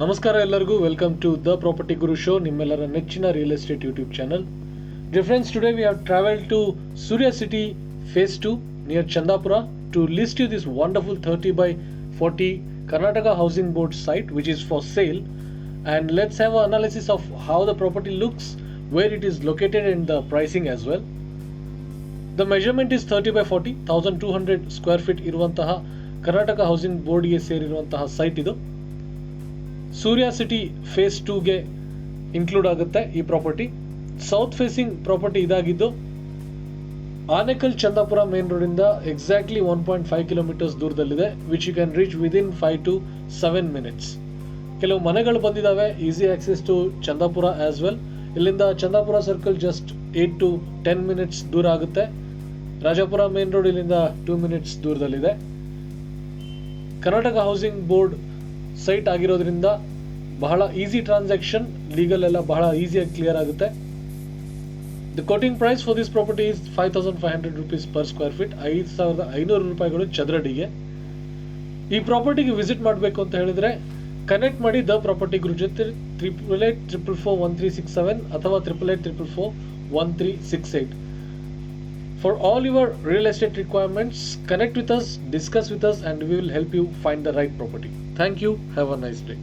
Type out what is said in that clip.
ನಮಸ್ಕಾರ ಎಲ್ಲರಿಗೂ. Welcome to the property Guru show ನಿಮ್ಮೆಲ್ಲರ ನೆಚ್ಚಿನ real estate YouTube channel difference today we have travel to Surya City phase to near Chandapura to list you this wonderful thirty by forty Karnataka housing board site which is for sale. And let's have of analysis of how the property looks, where it is located and the pricing as well. The measurement is 30 by 40 1200 square feet ಇರುವಂತಹ Karnataka housing ಬೋರ್ಡ್ಗೆ ಸೇರಿರುವಂತಹ site ಇದು. Surya city phase ಟೂಗೆ include ಆಗುತ್ತೆ ಈ property south facing property ಇದಾಗಿದ್ದು, Anekal Chandapura main ರೋಡಿಂದ exactly one point five kilometres ದೂರದಲ್ಲಿದೆ which you can reach within five to seven minutes ಕೆಲವು ಮನೆಗಳು ಬಂದಿದ್ದಾವೆ easy access to Chandapura as well ಇಲ್ಲಿಂದ Chandapura circle just eight to ten minutes ದೂರ ಆಗುತ್ತೆ. Rajapura main road ಇಲ್ಲಿಂದ ಟೂ ಮಿನಿಟ್ಸ್ ದೂರದಲ್ಲಿದೆ. Karnataka housing board site ಆಗಿರೋದ್ರಿಂದ ಬಹಳ ಈಸಿ ಟ್ರಾನ್ಸಾಕ್ಷನ್ ಲೀಗಲ್ ಎಲ್ಲ ಬಹಳ ಈಸಿಯಾಗಿ ಕ್ಲಿಯರ್ ಆಗುತ್ತೆ. The quoting price for this property is five thousand five hundred rupees per square feet ಐದು ಸಾವಿರದ ಐನೂರು ರೂಪಾಯಿಗಳು ಚದರಡಿಗೆ. ಈ ಪ್ರಾಪರ್ಟಿಗೆ ವಿಸಿಟ್ ಮಾಡಬೇಕು ಅಂತ ಹೇಳಿದ್ರೆ ಕನೆಕ್ಟ್ ಮಾಡಿ ದ ಪ್ರಾಪರ್ಟಿ ಗುರು ಜೊತೆ triple eight triple four one three six seven ಅಥವಾ triple eight triple four one three six eight For all your real estate requirements, connect with us, discuss with us, and we will help you find the right property. Thank you. Have a nice day.